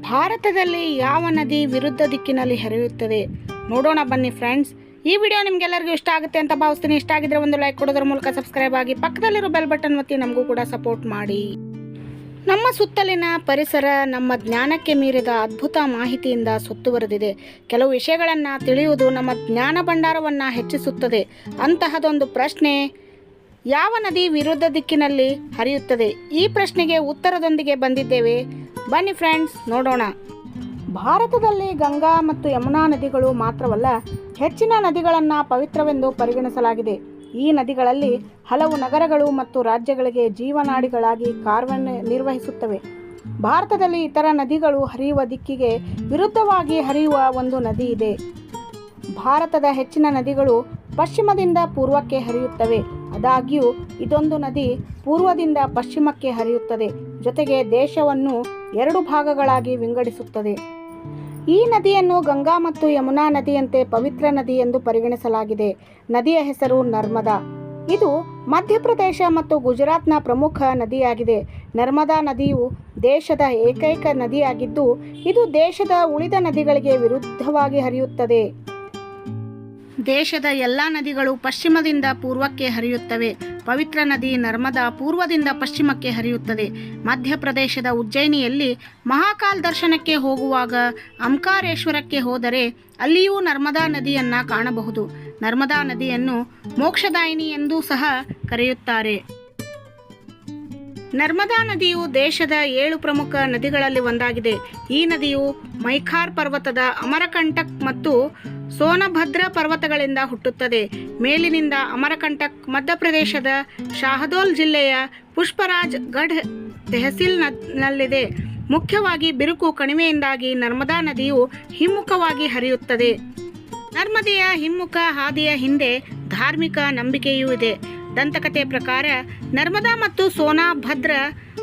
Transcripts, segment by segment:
ಭಾರತದಲ್ಲಿ ಯಾವ ನದಿ ವಿರುದ್ಧ ದಿಕ್ಕಿನಲ್ಲಿ ಹರಿಯುತ್ತದೆ? ನೋಡೋಣ ಬನ್ನಿ ಫ್ರೆಂಡ್ಸ್. ಈ ವಿಡಿಯೋ ನಿಮ್ಗೆಲ್ಲರಿಗೂ ಇಷ್ಟ ಆಗುತ್ತೆ ಅಂತ ಭಾವಿಸ್ತೀನಿ. ಇಷ್ಟ ಆಗಿದ್ರೆ ಒಂದು ಲೈಕ್ ಕೊಡೋದ್ರ ಮೂಲಕ ಸಬ್ಸ್ಕ್ರೈಬ್ ಆಗಿ ಪಕ್ಕದಲ್ಲಿರೋ ಬೆಲ್ ಬಟನ್ ಒತ್ತಿ ನಮಗೂ ಕೂಡ ಸಪೋರ್ಟ್ ಮಾಡಿ. ನಮ್ಮ ಸುತ್ತಲಿನ ಪರಿಸರ, ನಮ್ಮ ಜ್ಞಾನಕ್ಕೆ ಮೀರಿದ ಅದ್ಭುತ ಮಾಹಿತಿಯಿಂದ ಸುತ್ತುವರೆದಿದೆ. ಕೆಲವು ವಿಷಯಗಳನ್ನು ತಿಳಿಯುವುದು ನಮ್ಮ ಜ್ಞಾನ ಭಂಡಾರವನ್ನು ಹೆಚ್ಚಿಸುತ್ತದೆ. ಅಂತಹದೊಂದು ಪ್ರಶ್ನೆ, ಯಾವ ನದಿ ವಿರುದ್ಧ ದಿಕ್ಕಿನಲ್ಲಿ ಹರಿಯುತ್ತದೆ? ಈ ಪ್ರಶ್ನೆಗೆ ಉತ್ತರದೊಂದಿಗೆ ಬಂದಿದ್ದೇವೆ. ಬನ್ನಿ ಫ್ರೆಂಡ್ಸ್, ನೋಡೋಣ. ಭಾರತದಲ್ಲಿ ಗಂಗಾ ಮತ್ತು ಯಮುನಾ ನದಿಗಳು ಮಾತ್ರವಲ್ಲ, ಹೆಚ್ಚಿನ ನದಿಗಳನ್ನು ಪವಿತ್ರವೆಂದು ಪರಿಗಣಿಸಲಾಗಿದೆ. ಈ ನದಿಗಳಲ್ಲಿ ಹಲವು ನಗರಗಳು ಮತ್ತು ರಾಜ್ಯಗಳಿಗೆ ಜೀವನಾಡಿಗಳಾಗಿ ಕಾರ್ಯನಿರ್ವಹಿಸುತ್ತವೆ ಭಾರತದಲ್ಲಿ ಇತರ ನದಿಗಳು ಹರಿಯುವ ದಿಕ್ಕಿಗೆ ವಿರುದ್ಧವಾಗಿ ಹರಿಯುವ ಒಂದು ನದಿ ಇದೆ. ಭಾರತದ ಹೆಚ್ಚಿನ ನದಿಗಳು ಪಶ್ಚಿಮದಿಂದ ಪೂರ್ವಕ್ಕೆ ಹರಿಯುತ್ತವೆ. ಆದಾಗ್ಯೂ, ಇದೊಂದು ನದಿ ಪೂರ್ವದಿಂದ ಪಶ್ಚಿಮಕ್ಕೆ ಹರಿಯುತ್ತದೆ. ಜೊತೆಗೆ ದೇಶವನ್ನು ಎರಡು ಭಾಗಗಳಾಗಿ ವಿಂಗಡಿಸುತ್ತದೆ. ಈ ನದಿಯನ್ನು ಗಂಗಾ ಮತ್ತು ಯಮುನಾ ನದಿಯಂತೆ ಪವಿತ್ರ ನದಿ ಎಂದು ಪರಿಗಣಿಸಲಾಗಿದೆ. ನದಿಯ ಹೆಸರು ನರ್ಮದಾ. ಇದು ಮಧ್ಯಪ್ರದೇಶ ಮತ್ತು ಗುಜರಾತ್ನ ಪ್ರಮುಖ ನದಿಯಾಗಿದೆ. ನರ್ಮದಾ ನದಿಯು ದೇಶದ ಏಕೈಕ ನದಿಯಾಗಿದ್ದು, ಇದು ದೇಶದ ಉಳಿದ ನದಿಗಳಿಗೆ ವಿರುದ್ಧವಾಗಿ ಹರಿಯುತ್ತದೆ. ದೇಶದ ಎಲ್ಲ ನದಿಗಳು ಪಶ್ಚಿಮದಿಂದ ಪೂರ್ವಕ್ಕೆ ಹರಿಯುತ್ತವೆ. ಪವಿತ್ರ ನದಿ ನರ್ಮದಾ ಪೂರ್ವದಿಂದ ಪಶ್ಚಿಮಕ್ಕೆ ಹರಿಯುತ್ತದೆ. ಮಧ್ಯಪ್ರದೇಶದ ಉಜ್ಜಯಿನಿಯಲ್ಲಿ ಮಹಾಕಾಲ್ ದರ್ಶನಕ್ಕೆ ಹೋಗುವಾಗ ಅಂಕಾರೇಶ್ವರಕ್ಕೆ ಹೋದರೆ ಅಲ್ಲಿಯೂ ನರ್ಮದಾ ನದಿಯನ್ನು ಕಾಣಬಹುದು. ನರ್ಮದಾ ನದಿಯನ್ನು ಮೋಕ್ಷದಾಯಿನಿ ಎಂದೂ ಸಹ ಕರೆಯುತ್ತಾರೆ. ನರ್ಮದಾ ನದಿಯು ದೇಶದ ಏಳು ಪ್ರಮುಖ ನದಿಗಳಲ್ಲಿ ಒಂದಾಗಿದೆ. ಈ ನದಿಯು ಮೈಖಾರ್ ಪರ್ವತದ ಅಮರಕಂಟಕ್ ಮತ್ತು ಸೋನಭದ್ರ ಪರ್ವತಗಳಿಂದ ಹುಟ್ಟುತ್ತದೆ. ಮೇಲಿನಿಂದ ಅಮರಕಂಟಕ್ ಮಧ್ಯಪ್ರದೇಶದ ಶಾಹದೋಲ್ ಜಿಲ್ಲೆಯ ಪುಷ್ಪರಾಜ್ ಗಢ್ ತೆಹಸೀಲ್ನಲ್ಲಿದೆ. ಮುಖ್ಯವಾಗಿ ಬಿರುಕು ಕಣಿವೆಯಿಂದಾಗಿ ನರ್ಮದಾ ನದಿಯು ಹಿಮ್ಮುಖವಾಗಿ ಹರಿಯುತ್ತದೆ. ನರ್ಮದೆಯ ಹಿಮ್ಮುಖ ಹಾದಿಯ ಹಿಂದೆ ಧಾರ್ಮಿಕ ನಂಬಿಕೆಯೂ ಇದೆ. ದಂತಕತೆ ಪ್ರಕಾರ ನರ್ಮದಾ ಮತ್ತು ಸೋನಾ ಭದ್ರ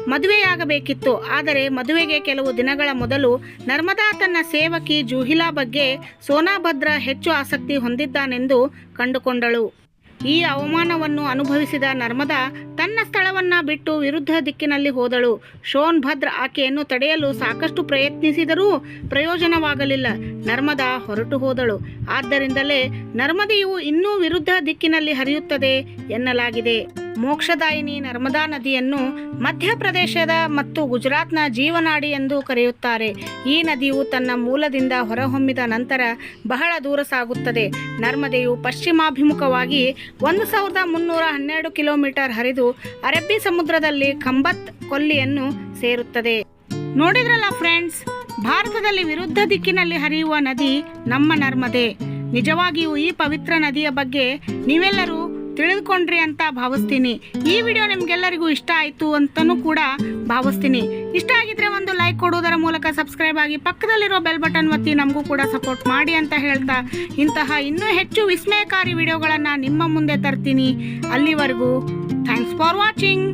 ಮದುವೆಯಾಗಬೇಕಿತ್ತು. ಆದರೆ ಮದುವೆಗೆ ಕೆಲವು ದಿನಗಳ ಮೊದಲು ನರ್ಮದಾ ತನ್ನ ಸೇವಕಿ ಜೂಹಿಲಾ ಬಗ್ಗೆ ಸೋನಾಭದ್ರ ಹೆಚ್ಚು ಆಸಕ್ತಿ ಹೊಂದಿದ್ದಾನೆಂದು ಕಂಡುಕೊಂಡಳು. ಈ ಅವಮಾನವನ್ನು ಅನುಭವಿಸಿದ ನರ್ಮದಾ ತನ್ನ ಸ್ಥಳವನ್ನ ಬಿಟ್ಟು ವಿರುದ್ಧ ದಿಕ್ಕಿನಲ್ಲಿ ಹೋದಳು. ಶೋನ್ಭದ್ರ ಆಕೆಯನ್ನು ತಡೆಯಲು ಸಾಕಷ್ಟು ಪ್ರಯತ್ನಿಸಿದರೂ ಪ್ರಯೋಜನವಾಗಲಿಲ್ಲ. ನರ್ಮದಾ ಹೊರಟು ಹೋದಳು. ಆದ್ದರಿಂದಲೇ ನರ್ಮದೆಯು ಇನ್ನೂ ವಿರುದ್ಧ ದಿಕ್ಕಿನಲ್ಲಿ ಹರಿಯುತ್ತದೆ ಎನ್ನಲಾಗಿದೆ. ಮೋಕ್ಷದಾಯಿನಿ ನರ್ಮದಾ ನದಿಯನ್ನು ಮಧ್ಯಪ್ರದೇಶದ ಮತ್ತು ಗುಜರಾತ್ನ ಜೀವನಾಡಿ ಎಂದು ಕರೆಯುತ್ತಾರೆ. ಈ ನದಿಯು ತನ್ನ ಮೂಲದಿಂದ ಹೊರಹೊಮ್ಮಿದ ನಂತರ ಬಹಳ ದೂರ ಸಾಗುತ್ತದೆ. ನರ್ಮದೆಯು ಪಶ್ಚಿಮಾಭಿಮುಖವಾಗಿ ಒಂದು ಸಾವಿರದ ಮುನ್ನೂರ ಹನ್ನೆರಡು ಕಿಲೋಮೀಟರ್ ಹರಿದು ಅರಬ್ಬಿ ಸಮುದ್ರದಲ್ಲಿ ಖಂಬತ್ ಕೊಲ್ಲಿಯನ್ನು ಸೇರುತ್ತದೆ. ನೋಡಿದ್ರಲ್ಲ ಫ್ರೆಂಡ್ಸ್, ಭಾರತದಲ್ಲಿ ವಿರುದ್ಧ ದಿಕ್ಕಿನಲ್ಲಿ ಹರಿಯುವ ನದಿ ನಮ್ಮ ನರ್ಮದೆ. ನಿಜವಾಗಿಯೂ ಈ ಪವಿತ್ರ ನದಿಯ ಬಗ್ಗೆ ನೀವೆಲ್ಲರೂ ತಿಳಿದುಕೊಂಡ್ರಿ ಅಂತ ಭಾವಿಸ್ತೀನಿ. ಈ ವಿಡಿಯೋ ನಿಮ್ಗೆಲ್ಲರಿಗೂ ಇಷ್ಟ ಆಯಿತು ಅಂತಲೂ ಕೂಡ ಭಾವಿಸ್ತೀನಿ. ಇಷ್ಟ ಆಗಿದ್ರೆ ಒಂದು ಲೈಕ್ ಕೊಡುವುದರ ಮೂಲಕ ಸಬ್ಸ್ಕ್ರೈಬ್ ಆಗಿ ಪಕ್ಕದಲ್ಲಿರೋ ಬೆಲ್ ಬಟನ್ ಒತ್ತಿ ನಮಗೂ ಕೂಡ ಸಪೋರ್ಟ್ ಮಾಡಿ ಅಂತ ಹೇಳ್ತಾ ಇಂತಹ ಇನ್ನೂ ಹೆಚ್ಚು ವಿಸ್ಮಯಕಾರಿ ವಿಡಿಯೋಗಳನ್ನು ನಿಮ್ಮ ಮುಂದೆ ತರ್ತೀನಿ. ಅಲ್ಲಿವರೆಗೂ ಥ್ಯಾಂಕ್ಸ್ ಫಾರ್ ವಾಚಿಂಗ್.